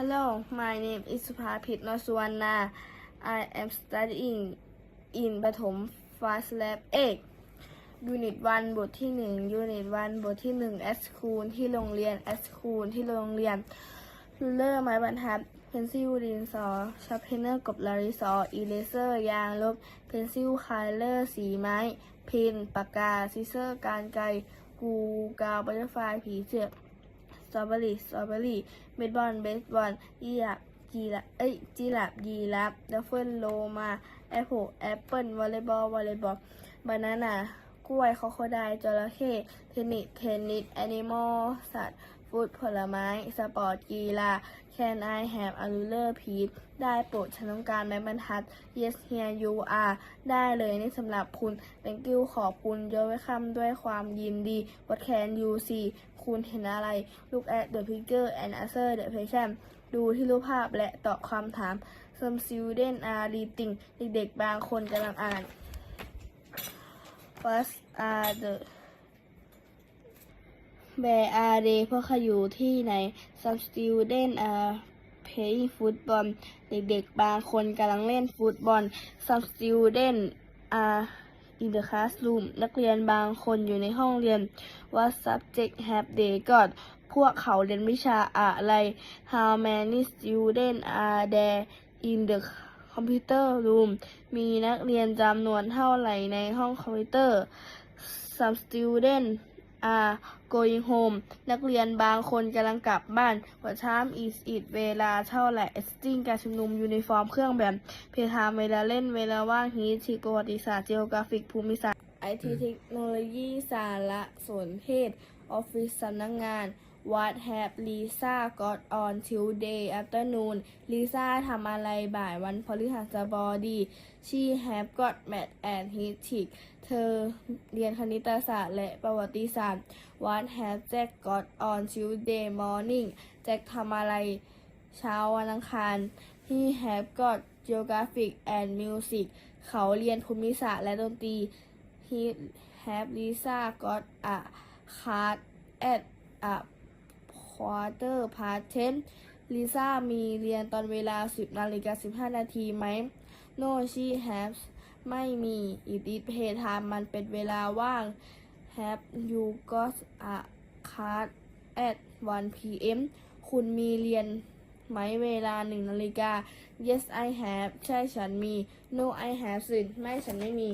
Hello, my name is Supapit Noswana. I am studying in ประถม Fast Lab 8 Unit 1 บทที่ 1 Unit 1 บทที่ 1 at school ที่โรงเรียน at school ที่โรงเรียน ruler ไม้บรรทัด pencil ดินสอ sharpener กบลาริสอ eraser ยางลบ pencil color สีไม้ pen ปากกา scissor การไกรกูกาวบัตเตอร์ไฟผีเสือ สตรอเบอรี่สตรอเบอรี่เบสบอลเบสบอลยีราฟจีราฟเอ้ยจีราฟยีราฟดัฟเฟิลโลมาแอปเปิลแอปเปิลวอลเลย์บอลวอลเลย์บอลบานาน่ากล้วยคอโคไดจระเข้เทนนิสเทนนิสแอนิมอลสัตว์ ฟุตผลไม้ สปอร์ตกีฬา Can I have a ruler please ได้โปรดฉันต้องการไม้บรรทัด Yes here you are ได้เลยนี่สำหรับคุณ Thank you ขอบคุณ You're welcome ด้วยความยินดี What can you see คุณเห็นอะไร Look at the picture and answer the question ดูที่รูปภาพและตอบคำถาม Some students are reading เด็กๆบางคนกำลังอ่าน First are the Where are they พวกเขาอยู่ที่ไหน Some students are playing football เด็กๆ บางคนกำลังเล่นฟุตบอล Some students are in the classroom นักเรียนบางคนอยู่ในห้องเรียน What subject have they got พวกเขาเรียนวิชาอะไร How many students are there in the computer room มีนักเรียนจำนวนเท่าไหร่ในห้องคอมพิวเตอร์ Some students are going home นักเรียนบางคนกำลังกลับบ้าน What time is it เวลาเท่าไหร่ Existing การชุมนุมยูนิฟอร์มเครื่องแบบ p l a y t i m เวลาเล่นเวลาว่าง History ประวัติศาสตร์ Geographic ภูมิศาสตร์ IT เทคโนโลยีสารสนเทศ Office สำนักงาน What have Lisa got on Tuesday afternoon Lisa ทำอะไรบ่ายวันพฤหัสบดี She have got math and history เธอเรียนคณิตศาสตร์และประวัติศาสตร์ What have Jack got on Tuesday morning แจ็คทำอะไรเช้าวันอังคาร He have got geographic and music เขาเรียนภูมิศาสตร์และดนตรี He have Lisa got a card at a ควอเตอร์พาร์ทเทนลิซ่ามีเรียนตอนเวลา 10นาฬิกา15 นาทีไหม No she has ไม่มี it is playtime มันเป็นเวลาว่าง have you got a card at 1 p.m. คุณมีเรียนไหมเวลาหนึ่งนาฬิกา yes I have ใช่ฉันมี no I have สิไม่ฉันไม่มี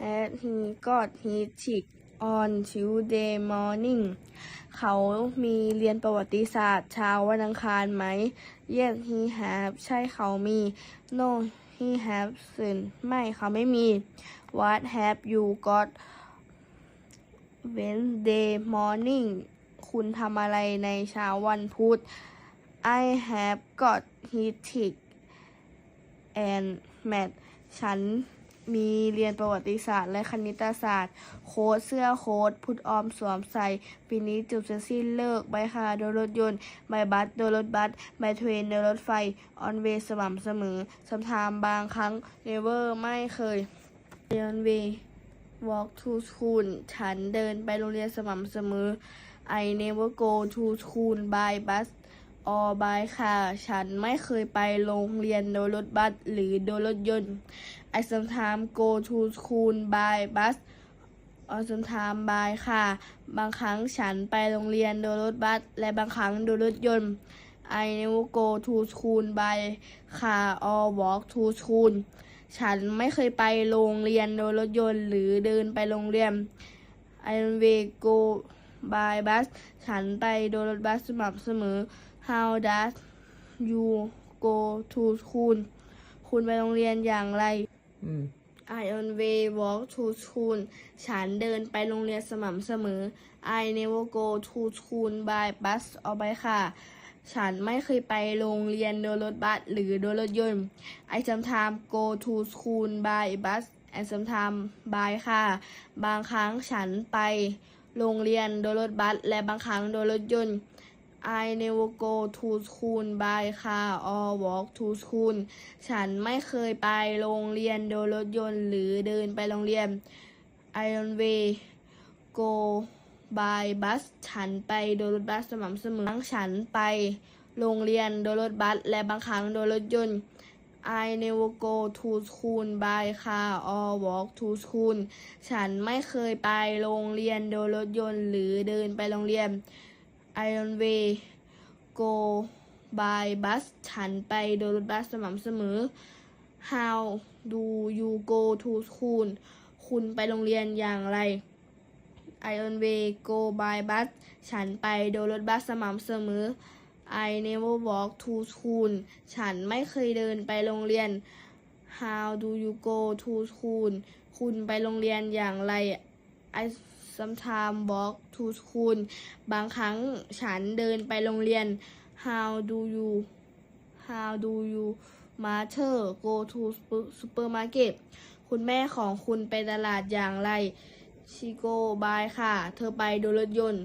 had he got his cheek on Tuesday morning เขามีเรียนประวัติศาสตร์เช้าวันอังคารไหม Yes he have ใช่เขามี No he have สิไม่เขาไม่มี What have you got Wednesday morning คุณทำอะไรในเช้าวันพุธ I have got history and math ฉัน มีเรียนประวัติศาสตร์และคณิตศาสตร์ โค้ดเสื้อโค้ดพุดออมสวมใส่ปีนี้จบเสร็จสิ้นเลิกใบคาโดยรถยนต์ใบบัสโดยรถบัสใบเทรนโดยรถไฟออนเวย์สม่ำเสมอสำทามบางครั้ง never ไม่เคย on way walk to school ฉันเดินไปโรงเรียนสม่ำเสมอ I never go to school by bus or by car ฉันไม่เคยไปโรงเรียนโดยรถบัสหรือโดยรถยนต์ I sometimes go to school by bus or sometimes by car บางครั้งฉันไปโรงเรียนโดยรถบัส และบางครั้งโดยรถยนต์ I never go to school by car or walk to school ฉันไม่เคยไปโรงเรียนโดยรถยนต์ หรือเดินไปโรงเรียน I always go by bus ฉันไปโดยรถบัสสม่ำเสมอ How does you go to school คุณไปโรงเรียนอย่างไร อืม I always walk to school ฉันเดินไปโรงเรียนสม่ำเสมอ I never go to school by bus or by car ฉันไม่เคยไปโรงเรียนโดยรถบัสหรือโดยรถยนต์ I sometimes go to school by bus and sometimes by car บางครั้งฉันไปโรงเรียนโดยรถบัสและบางครั้งโดยรถยนต์ I never go to school by car or walk to school ฉันไม่เคยไปโรงเรียนโดยรถยนต์หรือเดินไปโรงเรียน I always go by bus ฉันไปโดยรถบัสสม่ำเสมอบางฉันไปโรงเรียนโดยรถบัสและบางครั้งโดยรถยนต์ I never go to school by car or walk to school ฉันไม่เคยไปโรงเรียนโดยรถยนต์หรือเดินไปโรงเรียน I always go by bus ฉันไปโดยรถบัสสม่ำเสมอ How do you go to school คุณไปโรงเรียนอย่างไร I always go by bus ฉันไปโดยรถบัสสม่ำเสมอ I never walk to school ฉันไม่เคยเดินไปโรงเรียน How do you go to school คุณไปโรงเรียนอย่างไร I sometimes walk to school บางครั้งฉันเดินไปโรงเรียน How do you How do you mother go to supermarket คุณแม่ของคุณไปตลาดอย่างไร She go by ค่ะ เธอไปโดยรถยนต์